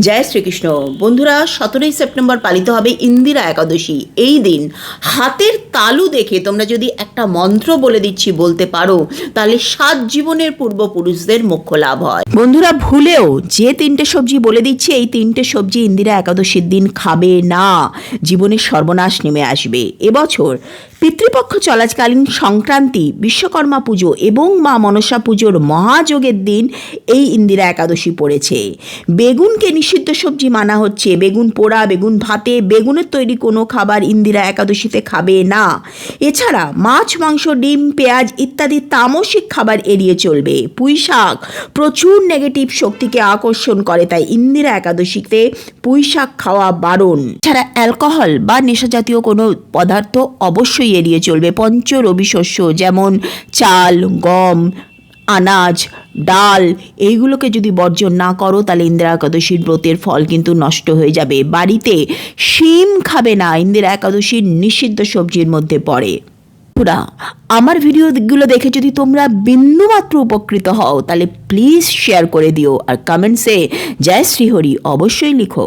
জয় শ্রীকৃষ্ণ। বন্ধুরা, সতেরোই সেপ্টেম্বর পালিত হবে ইন্দিরা একাদশী। এই দিন হাতের তালু দেখে তোমরা যদি একটা মন্ত্র বলে দিচ্ছি, বলতে পারো, তাহলে সাত জীবনের পূর্বপুরুষদের মোক্ষ লাভ হয়। বন্ধুরা, ভুলেও যে তিনটে সবজি বলে দিচ্ছি, এই তিনটে সবজি ইন্দিরা একাদশীর দিন খাবে না। জীবনের সর্বনাশ নেমে আসবে। এবছর পিতৃপক্ষ চলাকালীন সংক্রান্তি, বিশ্বকর্মা পুজো এবং মা মনসা পুজোর মহাযোগের দিন এই ইন্দিরা একাদশী পড়েছে। বেগুনকে নিষিদ্ধ সবজি মানা হচ্ছে। বেগুন পোড়া, বেগুন ভাতে, বেগুনের তৈরি কোনো খাবার ইন্দিরা একাদশীতে খাবে না। এছাড়া মাছ, মাংস, ডিম, পেঁয়াজ ইত্যাদি তামসিক খাবার এড়িয়ে চলবে। পুঁই শাক প্রচুর নেগেটিভ শক্তিকে আকর্ষণ করে, তাই ইন্দিরা একাদশীতে পুঁই শাক খাওয়া বারণ। এছাড়া অ্যালকোহল বা নেশাজাতীয় কোনো পদার্থ অবশ্যই এড়িয়ে চলবে। পঞ্চ রবি শস্য যেমন চাল, গম, আনাজ, ডাল, এইগুলোকে যদি বর্জন না করো, তাহলে ইন্দিরা একাদশীর ব্রতের ফল কিন্তু নষ্ট হয়ে যাবে। বাড়িতে শিম খাবে না, ইন্দিরা একাদশীর নিষিদ্ধ সবজির মধ্যে পড়ে। বন্ধুরা, আমার ভিডিওগুলো দেখে যদি তোমরা বিন্দুমাত্র উপকৃত হও, তাহলে প্লিজ শেয়ার করে দিও। আর কমেন্টসে জয় শ্রীহরি অবশ্যই লিখো।